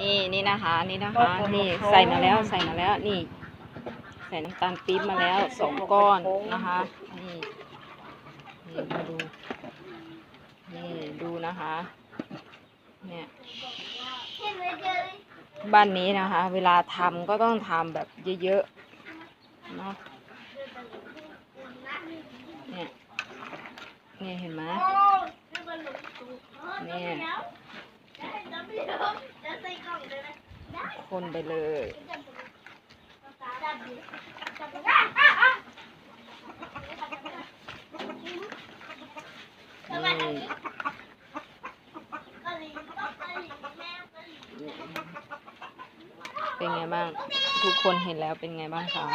นี่นี่นะคะนี่นะคะ นี่ใส่มาแล้วใส่มาแล้วนี่ ใส่น้ำตาลปี๊บมาแล้วสองก้อนนะคะ นี่นี่มาดูนี่ดูนะคะ เนี่ยบ้านนี้นะคะ เวลาทำก็ต้องทำแบบเยอะๆเนาะเนี่ยเนี่ยเห็นไหมเนี่ย คนไปเลย เป็นไงบ้าง ทุกคนเห็นแล้วเป็นไงบ้างคะ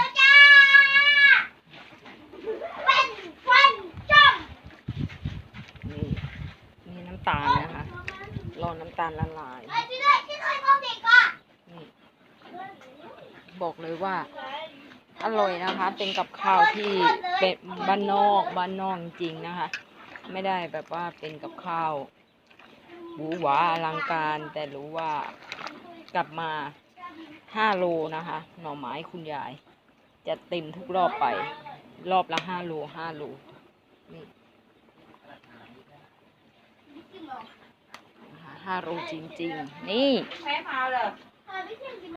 นี่นี่น้ำตาลนะคะ รอน้ำตาลละลาย นี่ บอกเลยว่า อร่อยนะคะ เป็นกับข้าวที่เป็นบ้านนอกบ้านนอกจริงนะคะ ไม่ได้แบบว่าเป็นกับข้าวหวือหวาอลังการ แต่รู้ว่ากลับมาห้าโลนะคะ หน่อไม้คุณยาย จะเต็มทุกรอบไป รอบละห้าโลห้าโลนี่ห้าโลจริง ๆ นี่